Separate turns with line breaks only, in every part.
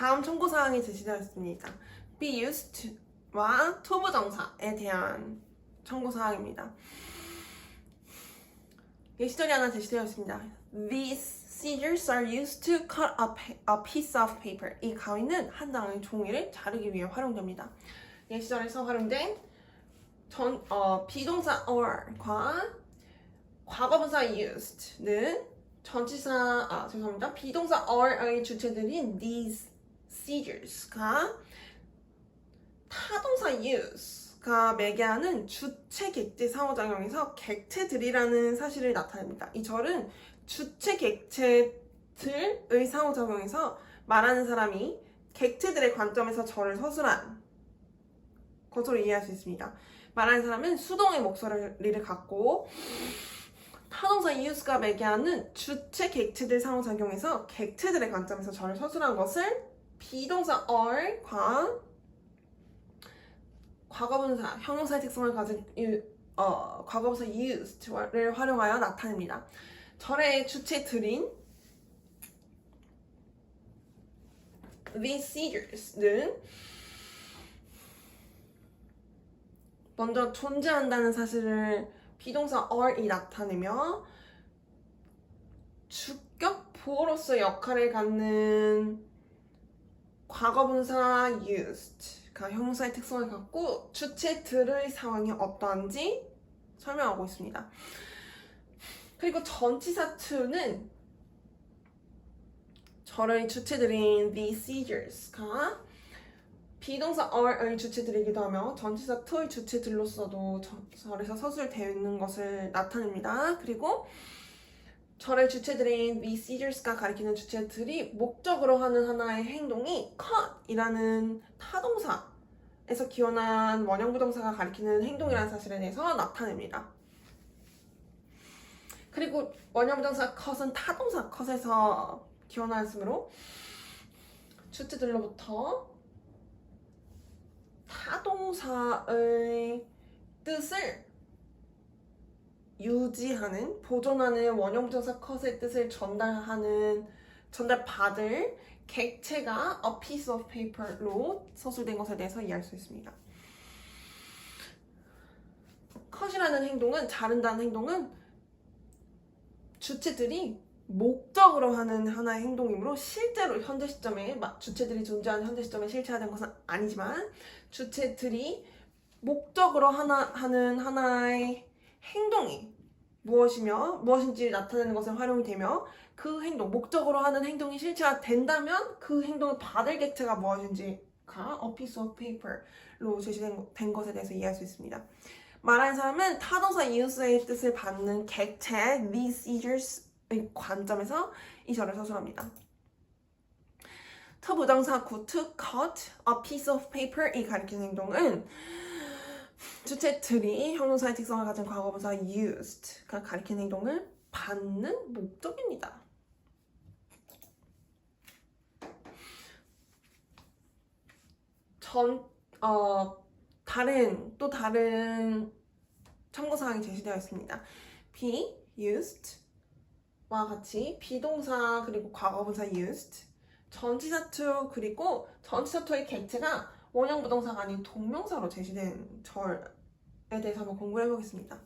다음 청구사항이 제시되어 있습니다. be used와 to 부정사에 대한 청구사항입니다. 예시절이 하나 제시되어 있습니다. These scissors are used to cut a, a piece of paper. 이 가위는 한 장의 종이를 자르기 위해 활용됩니다. 예시절에서 활용된 전, 어, 비동사 or과 과거분사 used는 전치사, 아, 죄송합니다. 비동사 or의 주체들인 these scissors가 타동사 use가 매개하는 주체 객체 상호작용에서 객체들이라는 사실을 나타냅니다. 이 절은 주체 객체들의 상호작용에서 말하는 사람이 객체들의 관점에서 절을 서술한 것으로 이해할 수 있습니다. 말하는 사람은 수동의 목소리를 갖고 타동사 use가 매개하는 주체 객체들 상호작용에서 객체들의 관점에서 절을 서술한 것을 비동사 are과 과거분사, 형용사의 특성을 가진 유- 어, 과거분사 used를 활용하여 나타냅니다. 절의 주체 들인 these scissors는 먼저 존재한다는 사실을 비동사 are이 나타내며 주격 보호로서의 역할을 갖는 과거분사 used가 형용사의 특성을 갖고 주체들의 상황이 어떠한지 설명하고 있습니다. 그리고 전치사 to는 절의 주체들인 the scissors가 비동사 are의 주체들이기도 하며 전치사 to의 주체들로서도 저- 절에서 서술되어 있는 것을 나타냅니다. 그리고 절의 주체들인 the scissors가 가리키는 주체들이 목적으로 하는 하나의 행동이 cut이라는 타동사에서 기원한 원형부동사가 가리키는 행동이라는 사실에 대해서 나타냅니다. 그리고 원형부동사 cut은 타동사 cut에서 기원하였으므로 주체들로부터 타동사의 뜻을 유지하는, 보존하는 원형부정사 컷의 뜻을 전달하는, 전달받을 객체가 a piece of paper로 서술된 것에 대해서 이해할 수 있습니다. 컷이라는 행동은, 자른다는 행동은 주체들이 목적으로 하는 하나의 행동이므로 실제로 현재 시점에 마- 주체들이 존재하는 현재 시점에 실체화된 것은 아니지만 주체들이 목적으로 하나, 하는 하나의 행동이 무엇이며 무엇인지 나타내는 것에 활용이 되며 그 행동, 목적으로 하는 행동이 실체화된다면 그 행동을 받을 객체가 무엇인지가 a piece of paper로 제시된 것에 대해서 이해할 수 있습니다. 말하는 사람은 타동사 use의 뜻을 받는 객체 these scissors의 관점에서 이 절을 서술합니다. 터부정사 구 to cut a piece of paper 이 가리키는 행동은 주체들이 형용사의 특성을 가진 과거분사 used가 가리키는 행동을 받는 목적입니다. 전, 어, 다른, 또 다른 참고사항이 제시되어 있습니다. be, used와 같이 비동사 그리고 과거분사 used, 전치사 to 그리고 전치사 to의 객체가 원형 부동사가 아닌 동명사로 제시된 절에 대해서 한번 공부를 해보겠습니다.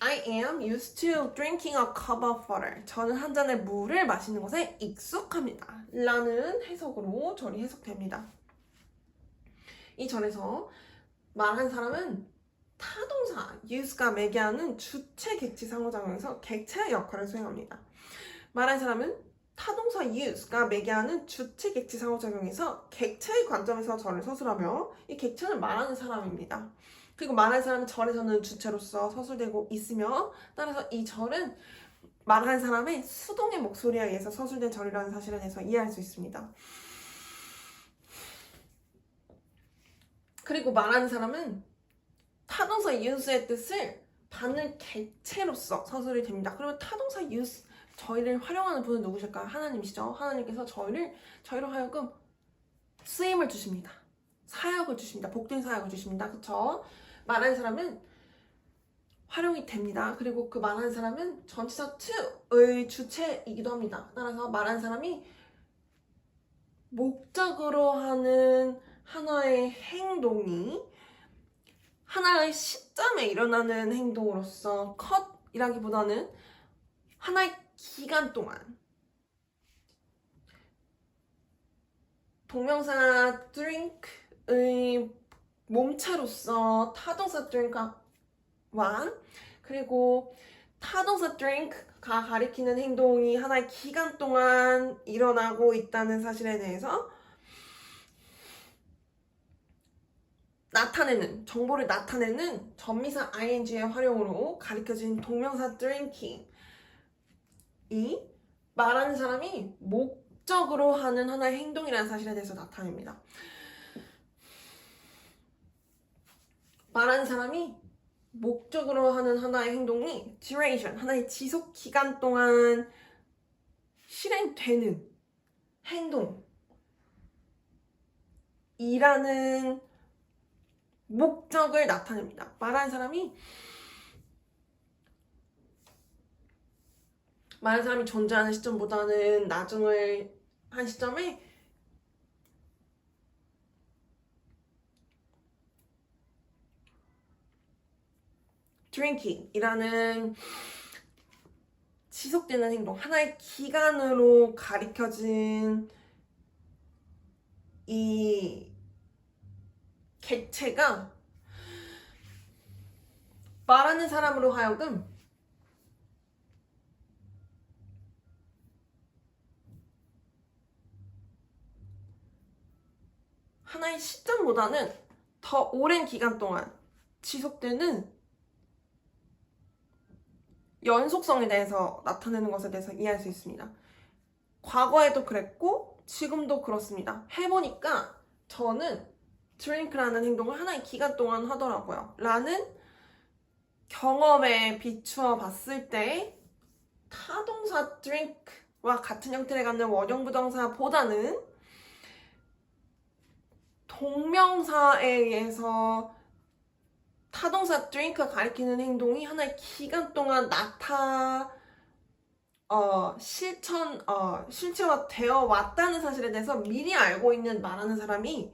I am used to drinking a cup of water. 저는 한 잔의 물을 마시는 것에 익숙합니다. 라는 해석으로 절이 해석됩니다. 이 절에서 말한 사람은 타동사 use가 매개하는 주체 객체 상호작용에서 객체의 역할을 수행합니다. 말한 사람은 타동사 use가 매개하는 주체 객체 상호작용에서 객체의 관점에서 절을 서술하며 이 객체는 말하는 사람입니다. 그리고 말하는 사람은 절에서는 주체로서 서술되고 있으며 따라서 이 절은 말하는 사람의 수동의 목소리에 의해서 서술된 절이라는 사실에 대해서 이해할 수 있습니다. 그리고 말하는 사람은 타동사 use의 뜻을 받는 객체로서 서술이 됩니다. 그러면 타동사 use 저희를 활용하는 분은 누구실까요? 하나님이시죠. 하나님께서 저희를 저희로 하여금 쓰임을 주십니다. 사역을 주십니다. 복된 사역을 주십니다. 그쵸? 말하는 사람은 활용이 됩니다. 그리고 그 말하는 사람은 전치사 to의 주체이기도 합니다. 따라서 말하는 사람이 목적으로 하는 하나의 행동이 하나의 시점에 일어나는 행동으로서 컷이라기보다는 하나의 기간 동안. 동명사 drink의 몸체로서 타동사 drink와 그리고 타동사 drink가 가리키는 행동이 하나의 기간 동안 일어나고 있다는 사실에 대해서 나타내는 정보를 나타내는 전미사 ing의 활용으로 가리켜진 동명사 drinking 이 말하는 사람이 목적으로 하는 하나의 행동이라는 사실에 대해서 나타냅니다. 말하는 사람이 목적으로 하는 하나의 행동이 duration, 하나의 지속 기간 동안 실행되는 행동이라는 목적을 나타냅니다. 말하는 사람이 말하는 사람이 존재하는 시점보다는 나중을 한 시점에 drinking이라는 지속되는 행동, 하나의 기간으로 가리켜진 이 객체가 말하는 사람으로 하여금 하나의 시점보다는 더 오랜 기간 동안 지속되는 연속성에 대해서 나타내는 것에 대해서 이해할 수 있습니다. 과거에도 그랬고 지금도 그렇습니다. 해보니까 저는 드링크라는 행동을 하나의 기간 동안 하더라고요. 라는 경험에 비추어 봤을 때 타동사 drink와 같은 형태를 갖는 원형 부동사보다는 동명사에 의해서 타동사 drink가 가리키는 행동이 하나의 기간 동안 나타 어, 실천 어, 실체화 되어 왔다는 사실에 대해서 미리 알고 있는 말하는 사람이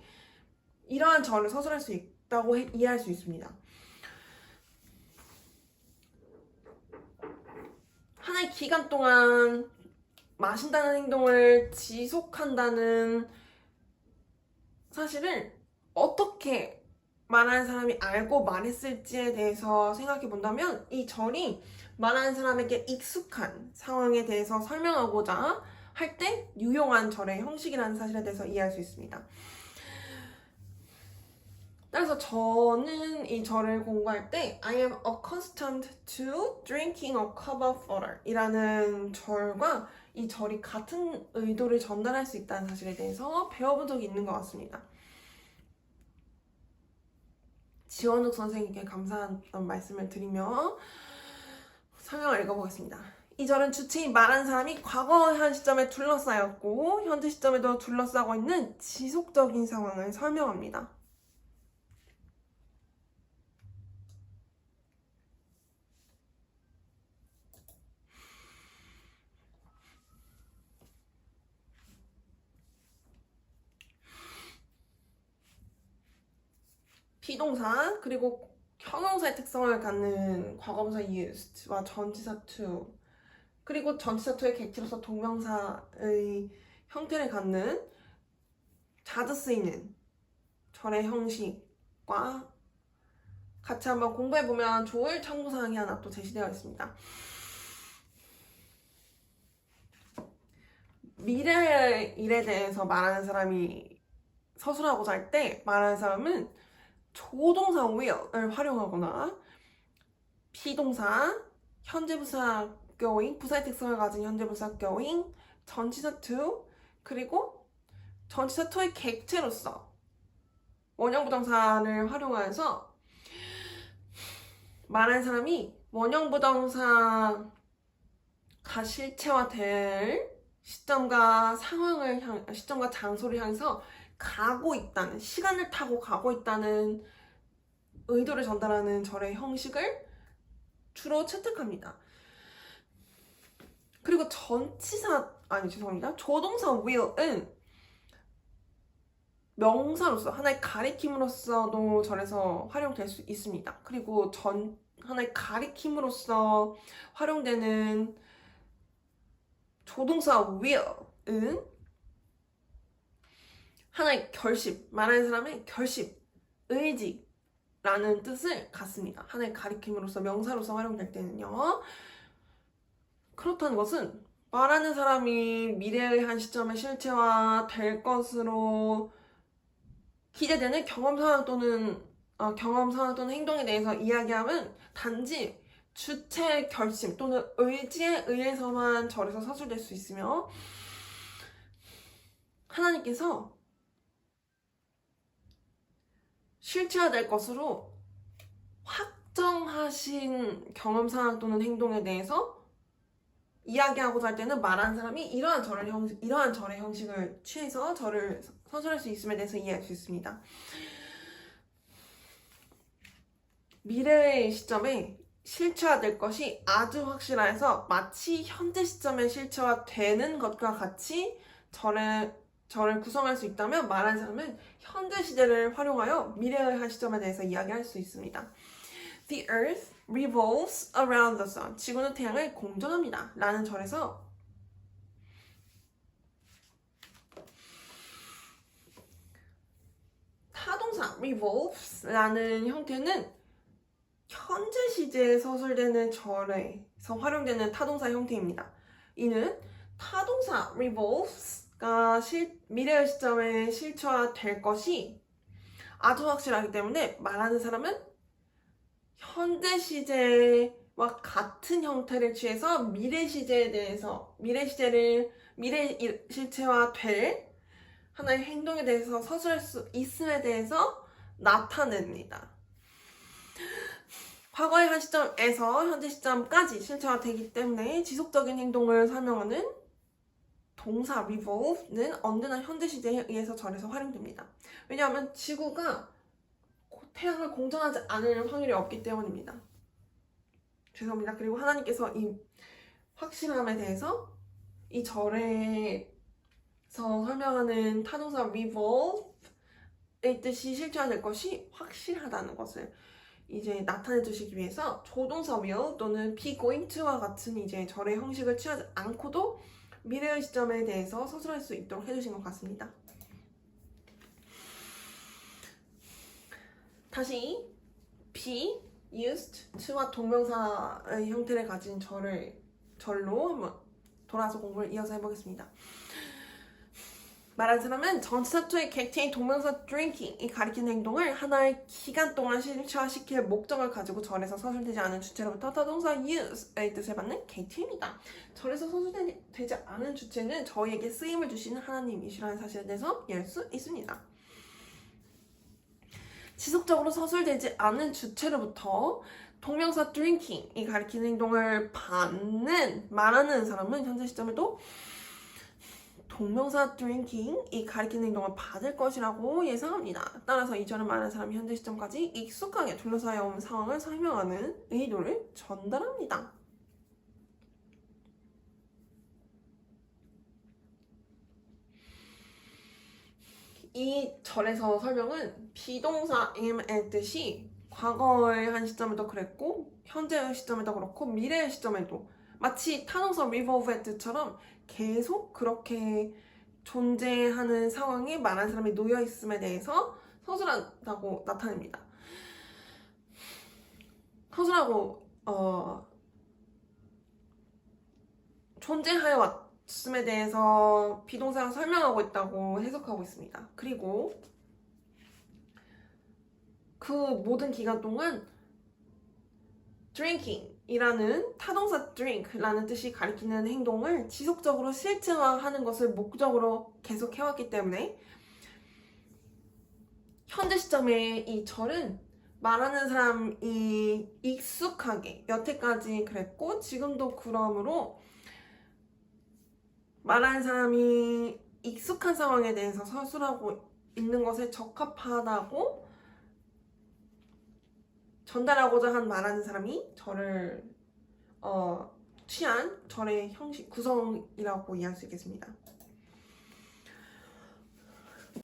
이러한 저를 서술할 수 있다고 해- 이해할 수 있습니다. 하나의 기간 동안 마신다는 행동을 지속한다는 사실을 어떻게 말하는 사람이 알고 말했을지에 대해서 생각해 본다면 이 절이 말하는 사람에게 익숙한 상황에 대해서 설명하고자 할 때 유용한 절의 형식이라는 사실에 대해서 이해할 수 있습니다. 따라서 저는 이 절을 공부할 때 I am accustomed to drinking a cup of water 이라는 절과 이 절이 같은 의도를 전달할 수 있다는 사실에 대해서 배워본 적이 있는 것 같습니다. 지원욱 선생님께 감사하다는 말씀을 드리며 설명을 읽어보겠습니다. 이 절은 주체인 말한 사람이 과거 현 시점에 둘러싸였고 현재 시점에도 둘러싸고 있는 지속적인 상황을 설명합니다. 비동사 그리고 형용사의 특성을 갖는 과거분사 used와 전치사 to 그리고 전치사 to의 객체로서 동명사의 형태를 갖는 자주 쓰이는 절의 형식과 같이 한번 공부해보면 좋을 참고사항이 하나 또 제시되어 있습니다. 미래 일에 대해서 말하는 사람이 서술하고자 할 때 말하는 사람은 조동사 will을 활용하거나 비동사, 현재 부사 going, 부사의 특성을 가진 현재 부사 going, 전치사 to, 그리고 전치사 to의 객체로서 원형부동사를 활용하여서 말하는 사람이 원형부동사가 실체화될 시점과 상황을 향, 시점과 장소를 향해서 가고 있다는 시간을 타고 가고 있다는 의도를 전달하는 절의 형식을 주로 채택합니다. 그리고 전치사 아니 죄송합니다. 조동사 will은 명사로서 하나의 가리킴으로서도 절에서 활용될 수 있습니다. 그리고 전 하나의 가리킴으로서 활용되는 조동사 will은 하나의 결심, 말하는 사람의 결심, 의지라는 뜻을 갖습니다. 하나의 가리킴으로서 명사로서 활용될 때는요. 그렇다는 것은 말하는 사람이 미래의 한 시점에 실체화 될 것으로 기대되는 경험 상황 또는 어, 경험 상황 또는 행동에 대해서 이야기하면 단지 주체 결심 또는 의지에 의해서만 절에서 서술될 수 있으며 하나님께서 실체화될 것으로 확정하신 경험 상황 또는 행동에 대해서 이야기하고자 할 때는 말하는 사람이 이러한 절의 형식, 이러한 절의 형식을 취해서 절을 서술할 수 있음에 대해서 이해할 수 있습니다. 미래의 시점에 실체화될 것이 아주 확실해서 마치 현재 시점에 실체화되는 것과 같이 절의 절을 구성할 수 있다면 말하는 사람은 현재 시제를 활용하여 미래의 한 시점에 대해서 이야기할 수 있습니다. The earth revolves around the sun. 지구는 태양을 공전합니다. 라는 절에서 타동사 revolves라는 형태는 현재 시제에 서술되는 절에서 활용되는 타동사 형태입니다. 이는 타동사 revolves 가 실, 미래의 시점에 실체화될 것이 아주 확실하기 때문에 말하는 사람은 현재 시제와 같은 형태를 취해서 미래 시제에 대해서 미래 시제를 미래 일- 실체화될 하나의 행동에 대해서 서술할 수 있음에 대해서 나타냅니다. 과거의 한 시점에서 현재 시점까지 실체화되기 때문에 지속적인 행동을 설명하는 동사 revolve는 언제나 현재 시제에 의해서 절에서 활용됩니다. 왜냐하면 지구가 태양을 공전하지 않을 확률이 없기 때문입니다. 죄송합니다. 그리고 하나님께서 이 확실함에 대해서 이 절에서 설명하는 타동사 revolve의 뜻이 실체화될 것이 확실하다는 것을 이제 나타내 주시기 위해서 조동사 will 또는 be going to와 같은 이제 절의 형식을 취하지 않고도 미래의 시점에 대해서 서술할 수 있도록 해주신 것 같습니다. 다시 be used to와 동명사의 형태를 가진 절을 절로 돌아서 공부를 이어서 해보겠습니다. 말하는 사람은 전치사 투의 객체인 동명사 drinking이 가리키는 행동을 하나의 기간 동안 실체화시킬 목적을 가지고 절에서 서술되지 않은 주체로부터 타동사 use의 뜻을 받는 객체입니다. 절에서 서술되지 않은 주체는 저희에게 쓰임을 주시는 하나님이시라는 사실에 대해서 이해할 수 있습니다. 지속적으로 서술되지 않은 주체로부터 동명사 drinking이 가리키는 행동을 받는 말하는 사람은 현재 시점에도 동명사 drinking이 가리키는 행동을 받을 것이라고 예상합니다. 따라서 이 절을 말하는 사람이 현재 시점까지 익숙하게 둘러싸여 온 상황을 설명하는 의도를 전달합니다. 이 절에서 설명은 비동사임의 뜻이 과거의 한 시점에도 그랬고 현재의 시점에도 그렇고 미래의 시점에도 마치 타동사 revolve의 뜻처럼 계속 그렇게 존재하는 상황에 말하는 사람이 놓여 있음에 대해서 서술한다고 나타냅니다. 서술하고 어, 존재하여 왔음에 대해서 비동사가 설명하고 있다고 해석하고 있습니다. 그리고 그 모든 기간 동안 drinking 이라는 타동사 drink라는 뜻이 가리키는 행동을 지속적으로 실체화하는 것을 목적으로 계속 해왔기 때문에 현재 시점에 이 절은 말하는 사람이 익숙하게 여태까지 그랬고 지금도 그러므로 말하는 사람이 익숙한 상황에 대해서 서술하고 있는 것에 적합하다고 전달하고자 한 말하는 사람이 저를 어, 취한 절의 형식 구성이라고 이해할 수 있겠습니다.